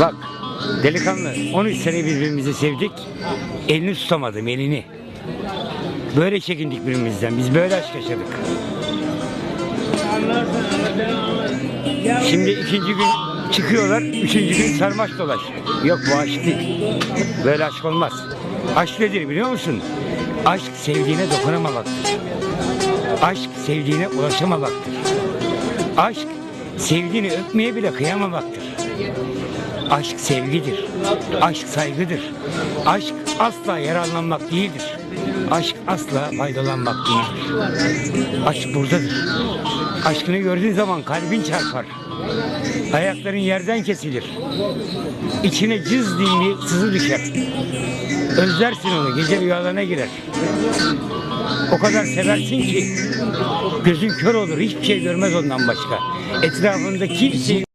Bak delikanlı 13 sene birbirimizi sevdik. Elini tutamadım elini. Böyle çekindik birbirimizden. Biz böyle aşk yaşadık. Şimdi ikinci gün çıkıyorlar. Üçüncü gün sarmaş dolaş. Yok bu aşk değil. Böyle aşk olmaz. Aşk nedir biliyor musun? Aşk sevdiğine dokunamamaktır. Aşk sevdiğine ulaşamamaktır. Aşk sevdiğini öpmeye bile kıyamamaktır. Aşk sevgidir. Aşk saygıdır. Aşk asla yararlanmak değildir. Aşk asla faydalanmak değildir. Aşk buradadır. Aşkını gördüğün zaman kalbin çarpar. Ayakların yerden kesilir. İçine cız diye sızı düşer. Özlersin onu, gece rüyalarına girer. O kadar seversin ki gözün kör olur, hiçbir şey görmez ondan başka. Etrafında kimse